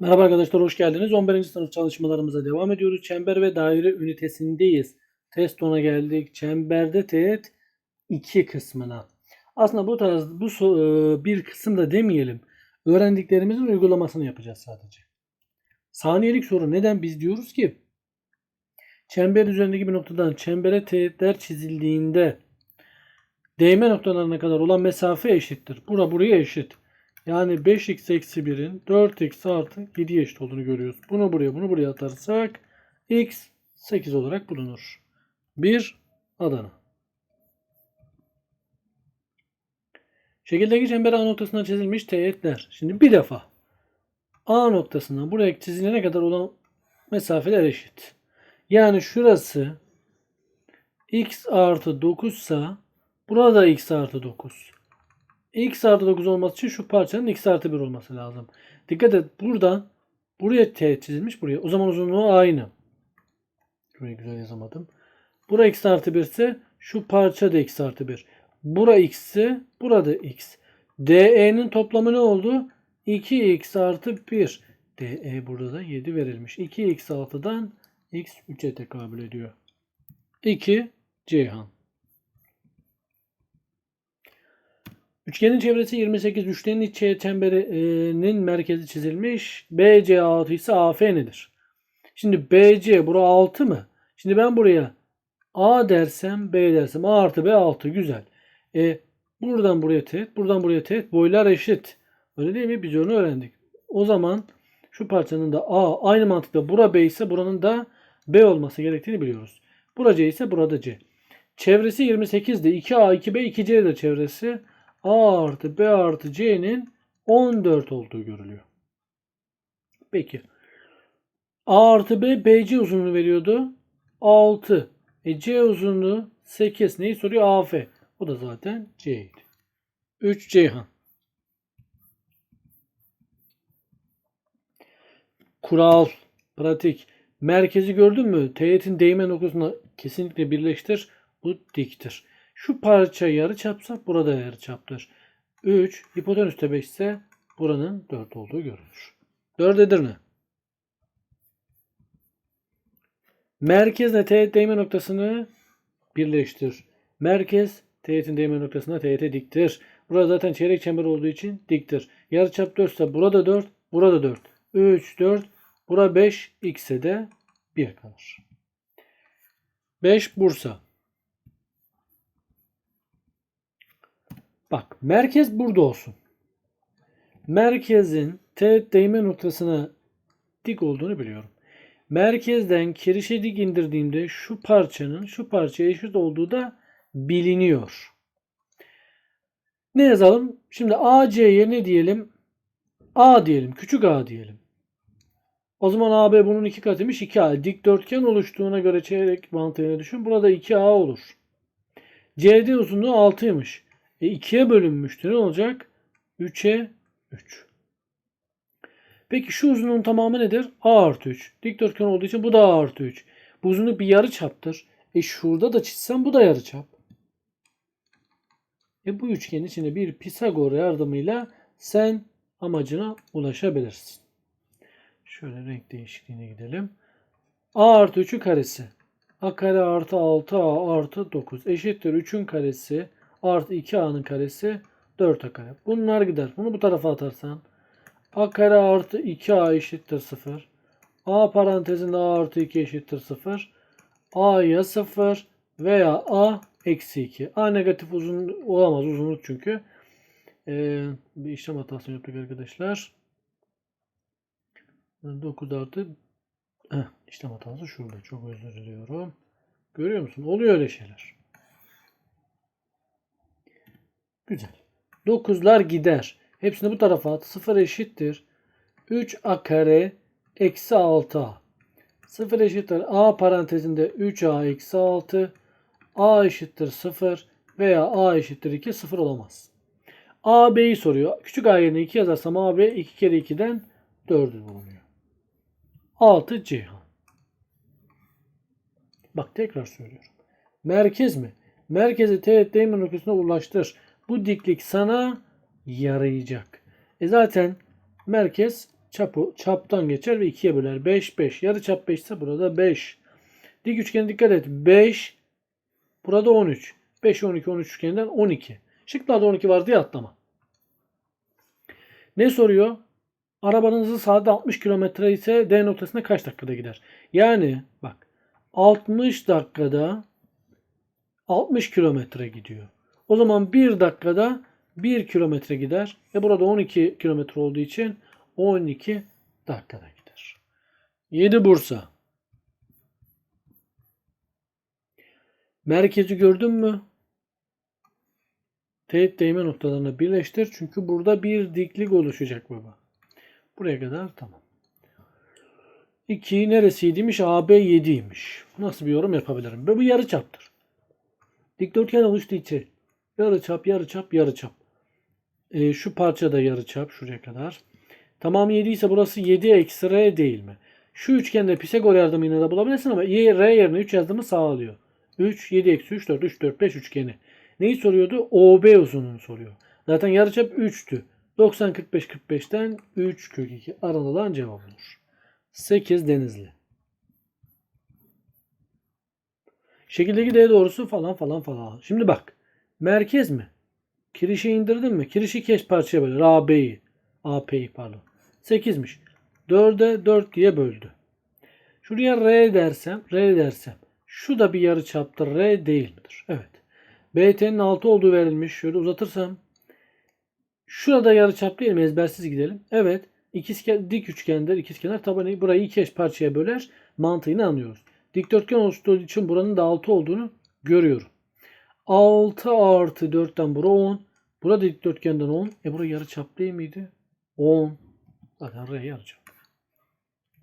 Merhaba arkadaşlar hoş geldiniz. 11. sınıf çalışmalarımıza devam ediyoruz. Çember ve daire ünitesindeyiz. Test 10'a geldik. Çemberde teğet 2 kısmına. Aslında bu tarz bu e, bir kısım da demeyelim. Öğrendiklerimizin uygulamasını yapacağız sadece. Saniyelik soru neden biz diyoruz ki çember üzerindeki bir noktadan çembere teğetler çizildiğinde değme noktalarına kadar olan mesafe eşittir. Bura buraya eşit. Yani 5x eksi 1'in 4x artı 7'ye eşit olduğunu görüyoruz. Bunu buraya bunu buraya atarsak x 8 olarak bulunur. 1 Adana. Şekildeki çember A noktasından çizilmiş teğetler. Şimdi bir defa A noktasından buraya çizilene kadar olan mesafeler eşit. Yani şurası x artı 9 sa burada x artı 9 x artı 9 olması için şu parçanın x artı 1 olması lazım. Dikkat et buradan buraya t çizilmiş buraya. O zaman uzunluğu aynı. Şurayı güzel yazamadım. Bura x artı 1 ise şu parça da x artı 1. Bura x ise burada x. DE'nin toplamı ne oldu? 2x artı 1. DE burada da 7 verilmiş. 2x 6'dan x 3'e tekabül ediyor. 2 Ceyhan. Üçgenin çevresi 28. Üçgenin iç çemberinin merkezi çizilmiş. BC 6 ise AF nedir? Şimdi BC bura 6 mı? Şimdi ben buraya A dersem B dersem A artı B 6 güzel. E, buradan buraya teğet, buradan buraya teğet boylar eşit. Öyle değil mi? Biz onu öğrendik. O zaman şu parçanın da A aynı mantıkla bura B ise buranın da B olması gerektiğini biliyoruz. Bura C ise burada C. Çevresi 28'di. 2A, 2B, 2C de çevresi. A artı B artı C'nin 14 olduğu görülüyor. Peki. A artı B BC uzunluğu veriyordu. 6. E C uzunluğu 8. Neyi soruyor? AF. O da zaten C'ydi. 3 Ceyhan. Kural. Pratik. Merkezi gördün mü? Teğetin değme noktasına kesinlikle birleştir. Bu diktir. Şu parça yarı çapsa burada yarı çaptır. 3 hipotenüste 5 ise buranın 4 olduğu görülür. 4 Edirne. Merkezle teğet değme noktasını birleştir. Merkez teğetin değme noktasına teğete diktir. Burada zaten çeyrek çember olduğu için diktir. Yarıçap 4 ise burada 4, burada 4. 3, 4, bura 5, x'e de 1 kalır. 5 Bursa. Bak merkez burada olsun. Merkezin teğet değme noktasına dik olduğunu biliyorum. Merkezden kirişe dik indirdiğimde şu parçanın şu parçaya eşit olduğu da biliniyor. Ne yazalım? Şimdi AC'ye ne diyelim? A diyelim. Küçük a diyelim. O zaman AB bunun iki katıymış 2A. Dikdörtgen oluştuğuna göre çeyrek mantığını düşün. Burada 2A olur. CD uzunluğu 6'ymış. E 2'ye bölünmüştü. Ne olacak? 3'e 3. Peki şu uzunluğun tamamı nedir? A artı 3. Dikdörtgen olduğu için bu da A artı 3. Bu uzunluk bir yarı çaptır. E şurada da çizsem bu da yarı çap. E bu üçgenin içinde bir Pisagor yardımıyla sen amacına ulaşabilirsin. Şöyle renk değişikliğine gidelim. A artı 3'ün karesi. A kare artı 6A artı 9 eşittir 3'ün karesi artı 2a'nın karesi 4a kare. Bunlar gider. Bunu bu tarafa atarsan a kare artı 2a eşittir 0. a parantezinde a artı 2 eşittir 0. a ya 0 veya a eksi 2. a negatif uzun olamaz uzunluk çünkü. Ee, bir işlem hatası yaptık arkadaşlar. 9 artı Heh, işlem hatası şurada. Çok özür diliyorum. Görüyor musun? Oluyor öyle şeyler. Güzel. 9'lar gider. Hepsini bu tarafa at. 0 eşittir. 3a kare eksi 6a. 0 eşittir. a parantezinde 3a eksi 6. a eşittir 0 veya a eşittir 2 0 olamaz. a b'yi soruyor. Küçük a yerine 2 yazarsam a b 2 kere 2'den 4'ü bulunuyor. 6 Cihan. Bak tekrar söylüyorum. Merkez mi? Merkezi teğet değme noktasına ulaştır. Bu diklik sana yarayacak. E zaten merkez çapı çaptan geçer ve 2'ye böler. 5 5. Yarı çap 5 ise burada 5. Dik üçgene dikkat et. 5 burada 13. 5 12 13 üçgeninden 12. Şıklarda 12 var diye atlama. Ne soruyor? Arabanın hızı saatte 60 km ise D noktasına kaç dakikada gider? Yani bak 60 dakikada 60 kilometre gidiyor. O zaman 1 dakikada 1 kilometre gider. E burada 12 kilometre olduğu için 12 dakikada gider. 7 Bursa. Merkezi gördün mü? Teğet değme noktalarını birleştir. Çünkü burada bir diklik oluşacak baba. Buraya kadar tamam. 2 neresiymiş? AB 7'ymiş. Nasıl bir yorum yapabilirim? Ve bu yarı çaptır. Dikdörtgen oluştu içi. Yarı çap, yarı çap, yarı çap. Ee, şu parça da yarı çap şuraya kadar. Tamam 7 ise burası 7 eksi R değil mi? Şu üçgende Pisagor yardımıyla da bulabilirsin ama y, R yerine 3 yazdığımı sağlıyor. 3, 7 eksi 3, 4, 3, 4, 5 üçgeni. Neyi soruyordu? OB uzunluğunu soruyor. Zaten yarıçap 3'tü. 90, 45, 45'ten 3 kök 2 aranılan cevap olur. 8 Denizli. Şekildeki D doğrusu falan falan falan. Şimdi bak. Merkez mi? Kirişi indirdin mi? Kirişi keş parçaya böler. AB'yi. AP'yi pardon. 8'miş. 4'e 4 diye böldü. Şuraya R dersem, R dersem. Şu da bir yarı çaptır. R değil midir? Evet. BT'nin 6 olduğu verilmiş. Şöyle uzatırsam. Şurada yarı çap değil mi? Ezbersiz gidelim. Evet. İkizken, dik üçgenler, ikizkenar tabanı burayı iki eş parçaya böler. Mantığını anlıyoruz. Dikdörtgen oluştuğu için buranın da 6 olduğunu görüyorum. 6 artı 4'ten bura 10. Burada dikdörtgenden 10. E bura yarı çap değil miydi? 10. Zaten R yarı çap.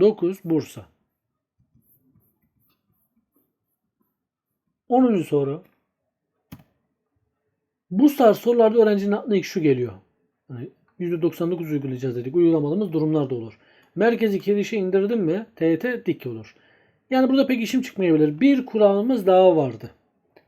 9 Bursa. 10. soru. Bu tarz sorularda öğrencinin aklına ilk şu geliyor. Hani %99 uygulayacağız dedik. Uygulamadığımız durumlar da olur. Merkezi kirişe indirdim mi TT dik olur. Yani burada pek işim çıkmayabilir. Bir kuralımız daha vardı.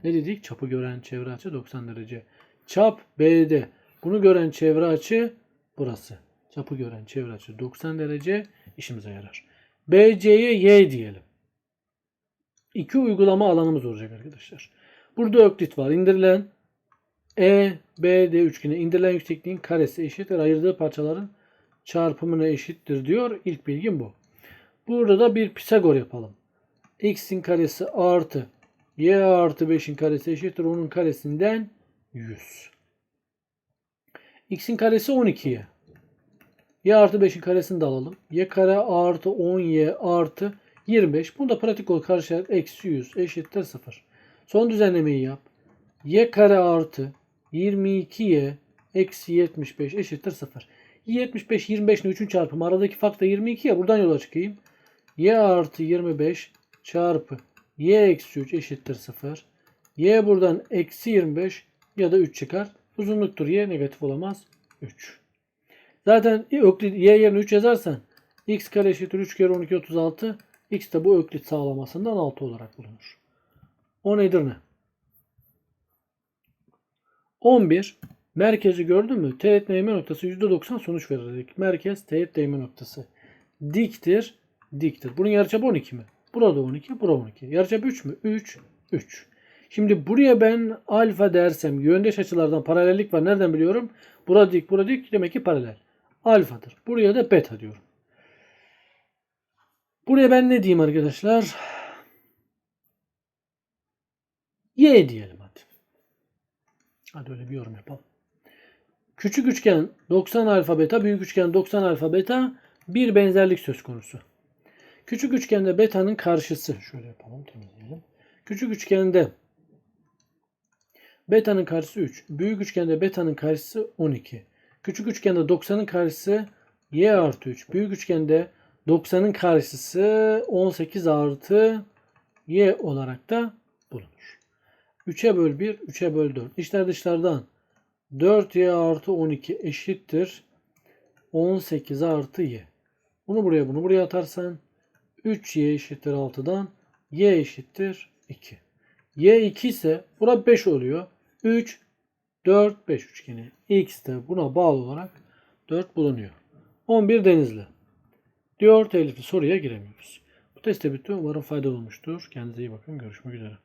Ne dedik? Çapı gören çevre açı 90 derece. Çap BD. Bunu gören çevre açı burası. Çapı gören çevre açı 90 derece işimize yarar. BC'ye Y diyelim. İki uygulama alanımız olacak arkadaşlar. Burada öklit var. İndirilen E, B, D üçgeni indirilen yüksekliğin karesi eşittir. Ayırdığı parçaların çarpımına eşittir diyor. İlk bilgim bu. Burada da bir Pisagor yapalım. X'in karesi artı Y artı 5'in karesi eşittir. Onun karesinden 100. X'in karesi 12'ye. Y artı 5'in karesini de alalım. Y kare artı 10Y artı 25. Bunu da pratik ol karşılayarak eksi 100 eşittir 0. Son düzenlemeyi yap. Y kare artı 22Y eksi 75 eşittir 0. 75 25 ile 3'ün çarpımı aradaki fark da 22 ya buradan yola çıkayım. Y artı 25 çarpı Y eksi 3 eşittir 0. Y buradan eksi 25 ya da 3 çıkar. Uzunluktur Y negatif olamaz. 3. Zaten öklit Y yerine 3 yazarsan x kare eşittir 3 kere 12 36. X de bu öklit sağlamasından 6 olarak bulunur. O nedir ne? 11. Merkezi gördün mü? Teğet değme noktası %90 sonuç verir dedik. Merkez teğet değme noktası. Diktir. Diktir. Bunun yarıçapı 12 mi? Burada 12, burada 12. Yarıçapı 3 mü? 3, 3. Şimdi buraya ben alfa dersem yöndeş açılardan paralellik var. Nereden biliyorum? Burada dik, burada dik demek ki paralel. Alfadır. Buraya da beta diyorum. Buraya ben ne diyeyim arkadaşlar? Y diyelim hadi. Hadi öyle bir yorum yapalım. Küçük üçgen 90 alfa beta, büyük üçgen 90 alfa beta bir benzerlik söz konusu. Küçük üçgende beta'nın karşısı. Şöyle yapalım temizleyelim. Küçük üçgende beta'nın karşısı 3. Büyük üçgende beta'nın karşısı 12. Küçük üçgende 90'ın karşısı y artı 3. Büyük üçgende 90'ın karşısı 18 artı y olarak da bulunur. 3'e böl 1, 3'e böl 4. İçler dışlardan 4y artı 12 eşittir 18 artı y. Bunu buraya bunu buraya atarsan 3y eşittir 6'dan y eşittir 2. y 2 ise bura 5 oluyor. 3, 4, 5 üçgeni. x de buna bağlı olarak 4 bulunuyor. 11 Denizli. Diyor telifli soruya giremiyoruz. Bu test de bitti. Umarım faydalı olmuştur. Kendinize iyi bakın. Görüşmek üzere.